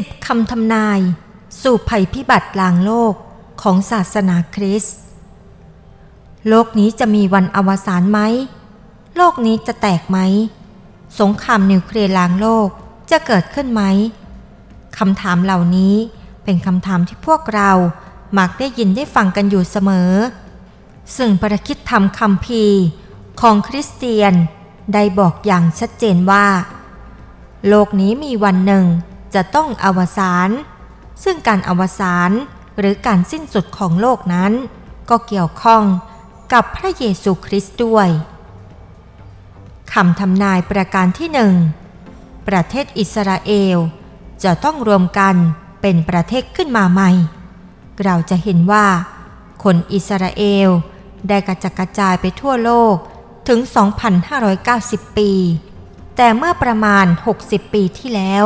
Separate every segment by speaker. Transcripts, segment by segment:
Speaker 1: สิบคำทำนาย สู่ภัยพิบัติลางโลกของศาสนาคริสต์โลกนี้จะมีวันอวสานไหม โลกนี้จะแตกไหม สงครามนิวเคลียร์ล้างโลกจะเกิดขึ้นไหมคำถามเหล่านี้เป็นคำถามที่พวกเรามักได้ยินได้ฟังกันอยู่เสมอ ซึ่งประคิดธรรมคำพีของคริสเตียนได้บอกอย่างชัดเจนว่า โลกนี้มีวันหนึ่ง จะต้องอวสานซึ่งการอวสานหรือการสิ้นสุดของโลกนั้น ก็เกี่ยวข้องกับพระเยซูคริสต์ด้วยคำทำนายประการที่หนึ่งประเทศอิสราเอล จะต้องรวมกันเป็นประเทศขึ้นมาใหม่ เราจะเห็นว่า คนอิสราเอลได้กระจัดกระจายไปทั่วโลกถึง 2,590 ปี แต่เมื่อประมาณ 60 ปีที่แล้ว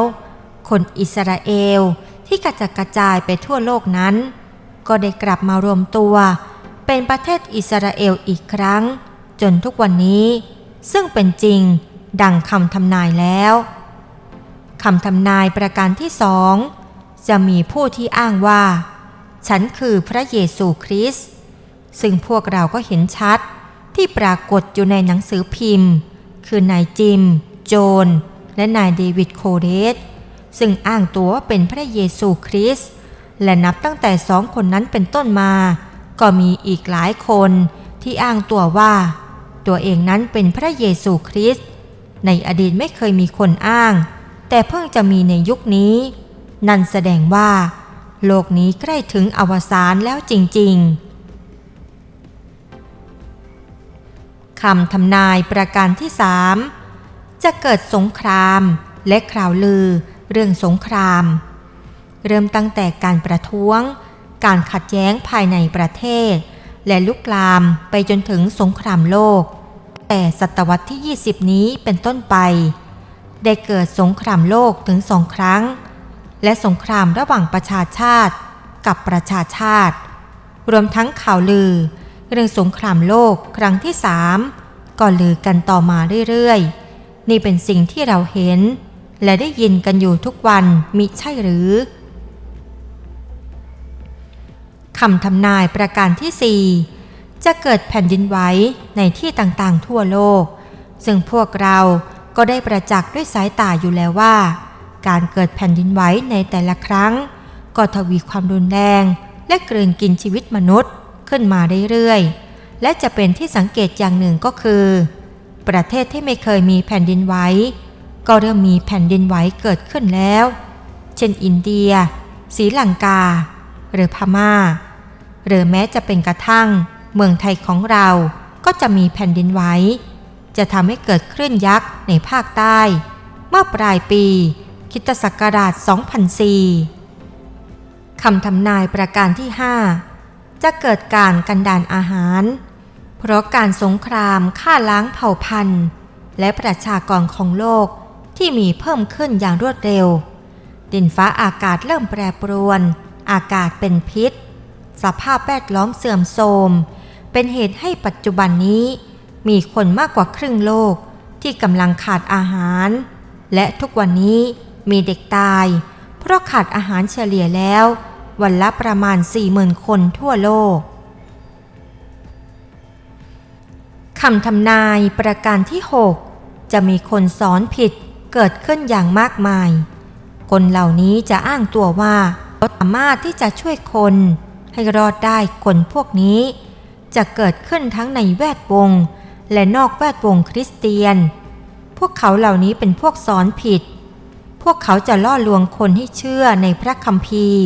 Speaker 1: คนอิสราเอลที่กระจัดกระจายไปทั่วโลกนั้น ก็ได้กลับมารวมตัว เป็นประเทศอิสราเอลอีกครั้ง จนทุกวันนี้ ซึ่งเป็นจริงดังคำทำนายแล้วคำทำนายประการที่สองจะมีผู้ที่อ้างว่า ฉันคือพระเยซูคริสต์ซึ่งพวกเราก็เห็นชัดที่ปรากฏอยู่ในหนังสือพิมพ์ คือนายจิม โจน และนายเดวิดโคเดส ซึ่งอ้างตัวว่าเป็นพระเยซูคริสต์และนับตั้งแต่สองคนนั้นเป็นต้นมา ก็มีอีกหลายคนที่อ้างตัวว่า ตัวเองนั้นเป็นพระเยซูคริสต์ในอดีตไม่เคยมีคนอ้าง แต่เพิ่งจะมีในยุคนี้ นั่นแสดงว่า โลกนี้ใกล้ถึงอวสานแล้วจริง ๆคำทำนายประการที่สามจะเกิดสงครามและข่าวลือ เรื่องสงคราม เริ่มตั้งแต่การประท้วง การขัดแย้งภายในประเทศ และลุกลามไปจนถึงสงครามโลก แต่ศตวรรษที่ 20 นี้เป็นต้นไป ได้เกิดสงครามโลกถึงสองครั้ง และสงครามระหว่างประชาชาติกับประชาชาติ รวมทั้งข่าวลือ เรื่องสงครามโลกครั้งที่สามก็ลือกันต่อมาเรื่อยๆ นี่เป็นสิ่งที่เราเห็น และได้ยินกันอยู่ทุกวันมิใช่หรือคำทำนายประการที่สี่จะเกิดแผ่นดินไหวในที่ต่างๆ ทั่วโลก ซึ่งพวกเราก็ได้ประจักษ์ด้วยสายตาอยู่แล้วว่า การเกิดแผ่นดินไหวในแต่ละครั้ง ก็ทวีความรุนแรง และกลืนกินชีวิตมนุษย์ขึ้นมาเรื่อยๆและจะเป็นที่สังเกตอย่างหนึ่งก็คือ ประเทศที่ไม่เคยมีแผ่นดินไหว ก็เริ่มมีแผ่นดินไหวเกิดขึ้นแล้ว เช่นอินเดียศรีลังกา หรือพมา่า หรือแม้จะเป็นกระทั่ง เมืองไทยของเราก็จะมีแผ่นดินไหวจะทำให้เกิดคลื่นยักษ์ในภาคใต้ เมื่อปลายปีคิตศักราช 2004คำทำนายประการที่ 5 จะเกิดการกันดานอาหาร เพราะการสงครามฆ่าล้างเผ่าพันธุ์ และประชากรของโลก ที่มีเพิ่มขึ้นอย่างรวดเร็ว ดินฟ้าอากาศเริ่มแปรปรวน อากาศเป็นพิษ สภาพแวดล้อมเสื่อมโทรม เป็นเหตุให้ปัจจุบันนี้ มีคนมากกว่าครึ่งโลกที่กำลังขาดอาหาร และทุกวันนี้มีเด็กตาย เพราะขาดอาหารเฉลี่ยแล้ว วันละประมาณ 40,000 คนทั่วโลกคำทำนายประการที่ 6 จะมีคนสอนผิด เกิดขึ้นอย่างมากมาย คนเหล่านี้จะอ้างตัวว่าสามารถที่จะช่วยคนให้รอดได้คนพวกนี้ จะเกิดขึ้นทั้งในแวดวง และนอกแวดวงคริสเตียน พวกเขาเหล่านี้เป็นพวกสอนผิด พวกเขาจะล่อลวงคนให้เชื่อในพระคัมภีร์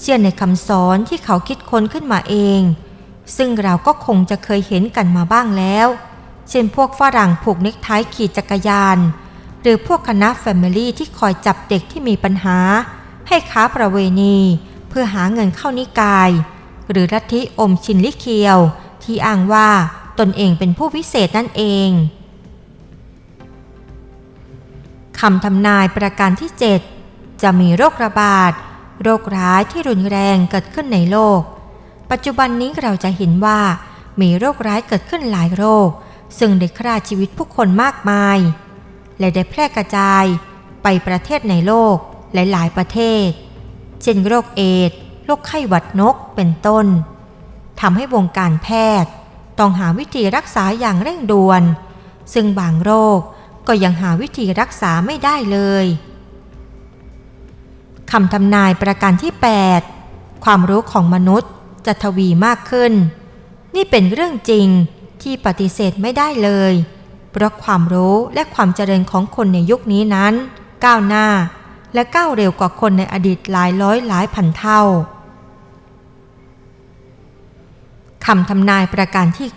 Speaker 1: เชื่อในคำสอนที่เขาคิดค้นขึ้นมาเอง ซึ่งเราก็คงจะเคยเห็นกันมาบ้างแล้ว เช่นพวกฝรั่งผูกเน็กไทขี่จักรยาน หรือพวกคณะแฟมิลี่ที่คอยจับเด็กที่มีปัญหา ให้ค้าประเวณี เพื่อหาเงินเข้านิกาย หรือลัทธิอมชินลิเคียว ที่อ้างว่าตนเองเป็นผู้วิเศษนั่นเองคำทำนายประการที่ 7 จะมีโรคระบาด โรคร้ายที่รุนแรงเกิดขึ้นในโลก ปัจจุบันนี้เราจะเห็นว่ามีโรคร้ายเกิดขึ้นหลายโรค ซึ่งได้ฆ่าชีวิตผู้คนมากมาย และได้แพร่กระจายไปประเทศในโลกหลายๆประเทศ เช่นโรคเอดส์โรคไข้หวัดนกเป็นต้นทำให้วงการแพทย์ ต้องหาวิธีรักษาอย่างเร่งด่วน ซึ่งบางโรคก็ยังหาวิธีรักษาไม่ได้เลยคำทำนายประการที่ 8 ความรู้ของมนุษย์จะทวีมากขึ้น นี่เป็นเรื่องจริงที่ปฏิเสธไม่ได้เลย เพราะความรู้และความเจริญของคนในยุคนี้นั้น ก้าวหน้าและก้าวเร็วกว่าคนในอดีตหลายร้อยหลายพันเท่าคำทำนายประการที่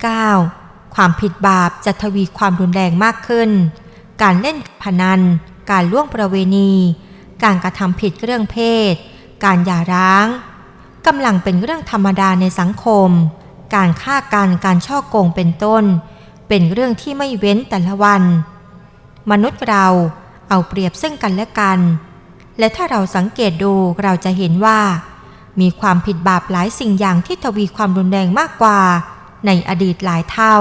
Speaker 1: 9 ความผิดบาปจะทวีความรุนแรงมากขึ้น การเล่นพนัน การล่วงประเวณี การกระทำผิดเรื่องเพศ การหย่าร้างกำลังเป็นเรื่องธรรมดาในสังคม การฆ่ากันการช่อโกงเป็นต้น เป็นเรื่องที่ไม่เว้นแต่ละวัน มนุษย์เราเอาเปรียบซึ่งกันและกัน และถ้าเราสังเกตดูเราจะเห็นว่า มีความผิดบาปหลายสิ่งอย่างที่ทวีความรุนแรงมากกว่า ในอดีตหลายเท่า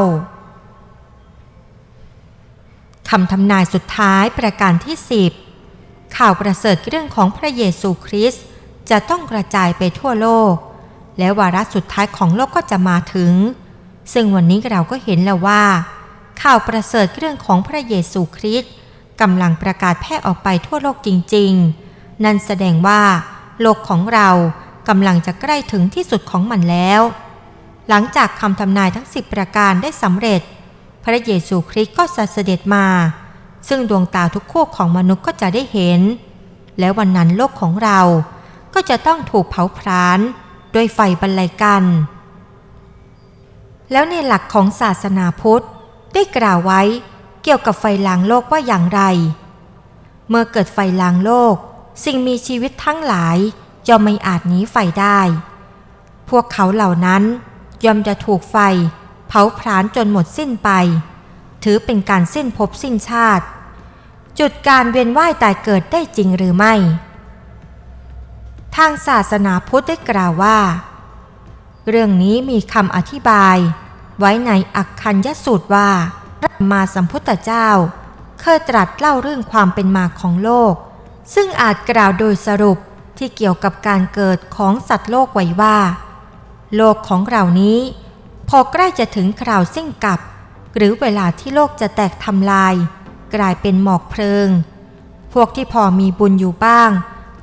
Speaker 1: คำทำนายสุดท้ายประการที่สิบข่าวประเสริฐเรื่องของพระเยซูคริสต์จะต้องกระจายไปทั่วโลก และวาระสุดท้ายของโลกก็จะมาถึง ซึ่งวันนี้เราก็เห็นแล้วว่า ข่าวประเสริฐเรื่องของพระเยซูคริสต์กำลังประกาศแพร่ออกไปทั่วโลกจริง ๆ นั่นแสดงว่า โลกของเรากำลังจะใกล้ถึงที่สุดของมันแล้ว หลังจากคำทำนายทั้งสิบประการได้สำเร็จ พระเยซูคริสต์ก็จะเสด็จมา ซึ่งดวงตาทุกคู่ของมนุษย์ก็จะได้เห็น และวันนั้นโลกของเราก็จะต้องถูกเผาผลาญด้วยไฟบรรลัยกัน แล้วในหลักของศาสนาพุทธ ได้กล่าวไว้เกี่ยวกับไฟลางโลกว่าอย่างไร เมื่อเกิดไฟลางโลก สิ่งมีชีวิตทั้งหลายย่อมไม่อาจหนีไฟได้ พวกเขาเหล่านั้นย่อมจะถูกไฟ เผาผลาญจนหมดสิ้นไป ถือเป็นการสิ้นภพสิ้นชาติ จุดการเวียนว่ายตายเกิดได้จริงหรือไม่ ทางศาสนาพุทธได้กล่าวว่า เรื่องนี้มีคำอธิบาย ไว้ในอักคัญยสูตรว่าพระมาสัมพุทธเจ้า เคยตรัสเล่าเรื่องความเป็นมาของโลก ซึ่งอาจกล่าวโดยสรุปที่เกี่ยวกับการเกิดของสัตว์โลกไว้ว่า โลกของเรานี้ พอใกล้จะถึงคราวสิ้นกับ หรือเวลาที่โลกจะแตกทำลาย กลายเป็นหมอกเพลิง พวกที่พอมีบุญอยู่บ้าง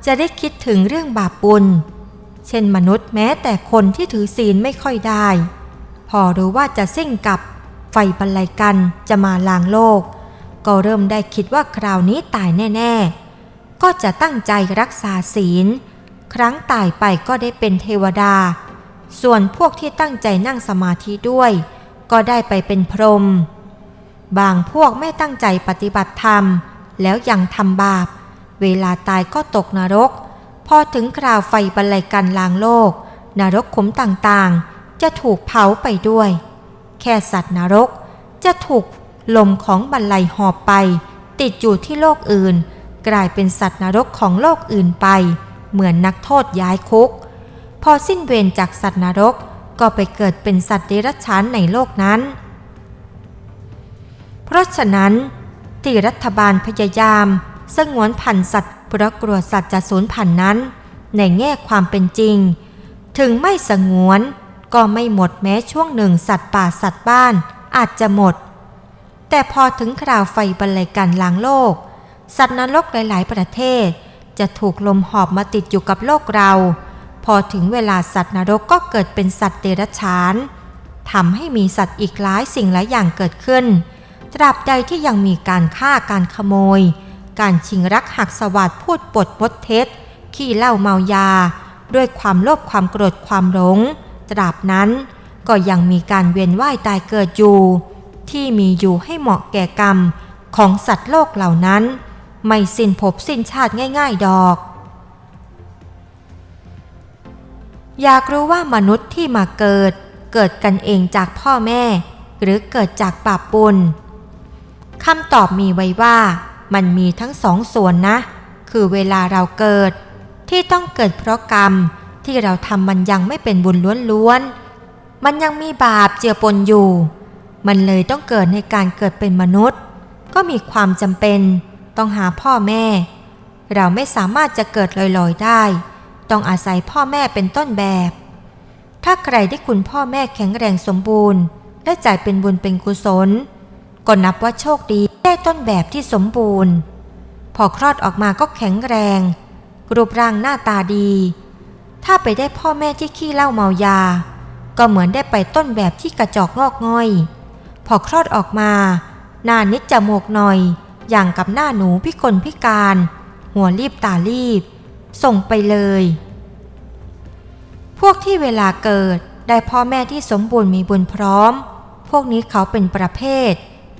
Speaker 1: จะได้คิดถึงเรื่องบาปบุญ เช่นมนุษย์แม้แต่คนที่ถือศีลไม่ค่อยได้ พอรู้ว่าจะสิ้นกับไฟบรรลัยกันจะมาลางโลก ก็เริ่มได้คิดว่าคราวนี้ตายแน่ ๆ ก็จะตั้งใจรักษาศีล ครั้งตายไปก็ได้เป็นเทวดา ส่วนพวกที่ตั้งใจนั่งสมาธิด้วย ก็ได้ไปเป็นพรหมบางพวกไม่ตั้งใจปฏิบัติธรรม แล้วยังทำบาป เวลาตายก็ตกนรก พอถึงคราวไฟบรรลัยกันลางโลก นรกขุมต่างๆ จะถูกเผาไปด้วย แค่สัตว์นรกจะถูกลมของบรรลัยหอบไป ติดอยู่ที่โลกอื่น กลายเป็นสัตว์นรกของโลกอื่นไป เหมือนนักโทษย้ายคุก พอสิ้นเวรจากสัตว์นรกก็ไปเกิดเป็นสัตว์เดรัจฉานในโลกนั้น เพราะฉะนั้นที่รัฐบาลพยายาม สงวนพันธุ์สัตว์ เพราะกลัวสัตว์จะสูญพันธุ์นั้น ในแง่ความเป็นจริง ถึงไม่สงวน ก็ไม่หมดแม้ช่วงหนึ่งสัตว์ป่าสัตว์บ้านอาจจะหมด แต่พอถึงคราวไฟบรรลัยกันล้างโลก สัตว์นรกหลาย ๆ ประเทศ จะถูกลมหอบมาติดอยู่กับโลกเรา พอถึงเวลาสัตว์นรกก็เกิดเป็นสัตว์เดรัจฉานทำให้มีสัตว์อีกหลายสิ่งหลายอย่างเกิดขึ้น ตราบใดที่ยังมีการฆ่าการขโมย การชิงรักหักสวัสดพูดปดมดเท็จ ขี้เล่าเมายา ด้วยความโลภความโกรธความหลง ตราบนั้นก็ยังมีการเวียนว่ายตายเกิดอยู่ ที่มีอยู่ให้เหมาะแก่กรรมของสัตว์โลกเหล่านั้น ไม่สิ้นภพสิ้นชาติง่าย ๆ ดอก อยากรู้ว่ามนุษย์ที่มาเกิด เกิดกันเองจากพ่อแม่ หรือเกิดจากบาปบุญคำตอบมีไว้ว่า มันมีทั้งสองส่วนนะ คือเวลาเราเกิด ที่ต้องเกิดเพราะกรรมที่เราทำมันยังไม่เป็นบุญล้วนๆ มันยังมีบาปเจือปนอยู่ มันเลยต้องเกิดในการเกิดเป็นมนุษย์ ก็มีความจำเป็นต้องหาพ่อแม่ เราไม่สามารถจะเกิดลอยๆได้ ต้องอาศัยพ่อแม่เป็นต้นแบบ ถ้าใครได้คุณพ่อแม่แข็งแรงสมบูรณ์ และจ่ายเป็นบุญเป็นกุศล ก็นับว่าโชคดีได้ต้นแบบที่สมบูรณ์ พอคลอดออกมาก็แข็งแรง รูปร่างหน้าตาดี ถ้าไปได้พ่อแม่ที่ขี้เหล้าเมายา ก็เหมือนได้ไปต้นแบบที่กระจอกงอกง่อย พอคลอดออกมา หน้านิดจมูกหน่อย อย่างกับหน้าหนูพิกลพิการ หัวรีบตารีบ ส่งไปเลย พวกที่เวลาเกิดได้พ่อแม่ที่สมบูรณ์มีบุญพร้อม พวกนี้เขาเป็นประเภท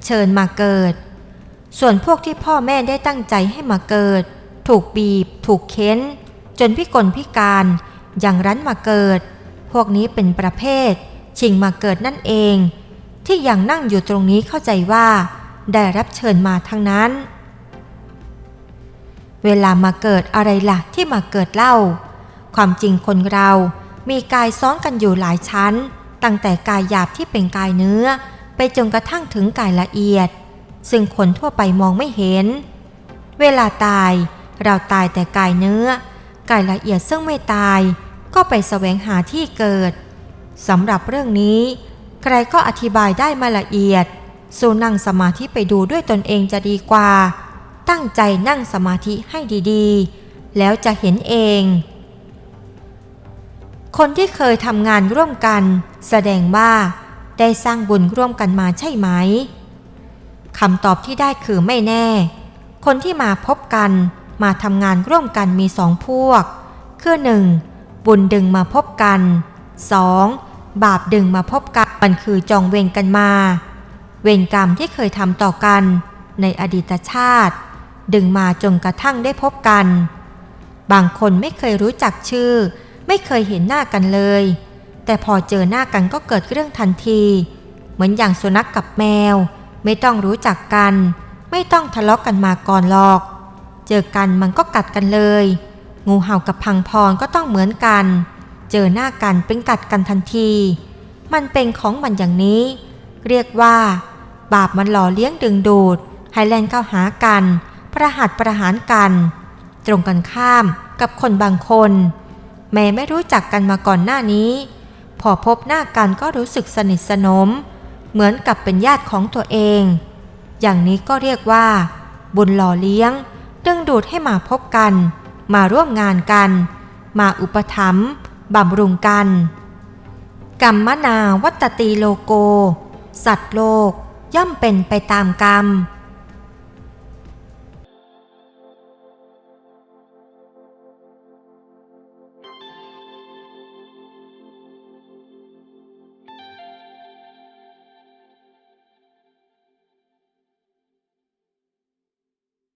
Speaker 1: เชิญมาเกิด ส่วนพวกที่พ่อแม่ได้ตั้งใจให้มาเกิด ถูกบีบ ถูกเค้น จนพิกลพิการอย่างรั้นมาเกิด พวกนี้เป็นประเภท ชิงมาเกิดนั่นเอง ที่ยังนั่งอยู่ตรงนี้เข้าใจว่า ได้รับเชิญมาทั้งนั้น เวลามาเกิดอะไรล่ะที่มาเกิดเล่า ความจริงคนเรามีกายซ้อนกันอยู่หลายชั้น ตั้งแต่กายหยาบที่เป็นกายเนื้อ ไปจนกระทั่งถึงกายละเอียด ซึ่งคนทั่วไปมองไม่เห็น เวลาตายเราตายแต่กายเนื้อกายละเอียดซึ่งไม่ตาย ก็ไปแสวงหาที่เกิดสำหรับเรื่องนี้ ใครก็อธิบายได้มาละเอียด สู้นั่งสมาธิไปดูด้วยตนเองจะดีกว่า ตั้งใจนั่งสมาธิให้ดีๆ แล้วจะเห็นเอง คนที่เคยทำงานร่วมกัน แสดงว่า ได้สร้างบุญร่วมกันมาใช่ไหมคำตอบที่ได้คือไม่แน่ คนที่มาพบกันมาทำงานร่วมกันมีสองพวก คือหนึ่งบุญดึงมาพบกัน 2. บาปดึงมาพบกันมันคือจองเวรกันมา เวรกรรมที่เคยทำต่อกันในอดีตชาติ ดึงมาจนกระทั่งได้พบกัน บางคนไม่เคยรู้จักชื่อ ไม่เคยเห็นหน้ากันเลย แต่พอเจอหน้ากันก็เกิดเรื่องทันที เหมือนอย่างสุนัขกกับแมว ไม่ต้องรู้จักกัน ไม่ต้องทะเลาะกกันมาก่อนหรอก เจอกันมันก็กัดกันเลย งูเห่ากับพังพรก็ต้องเหมือนกัน เจอหน้ากันเป็นกัดกันทันที มันเป็นของมันอย่างนี้ เรียกว่า บาปมันหล่อเลี้ยงดึงดูดให้แลนเข้าหากัน ประหัดประหารกัน ตรงกันข้ามกับคนบางคน แม้ไม่รู้จักกันมาก่อนหน้านี้ พอพบหน้ากันก็รู้สึกสนิทสนม เหมือนกับเป็นญาติของตัวเอง อย่างนี้ก็เรียกว่า บุญหล่อเลี้ยง ดึงดูดให้มาพบกัน มาร่วมงานกัน มาอุปถัมภ์บำรุงกันกรรมนาวัตตีโลโก สัตว์โลกย่อมเป็นไปตามกรรม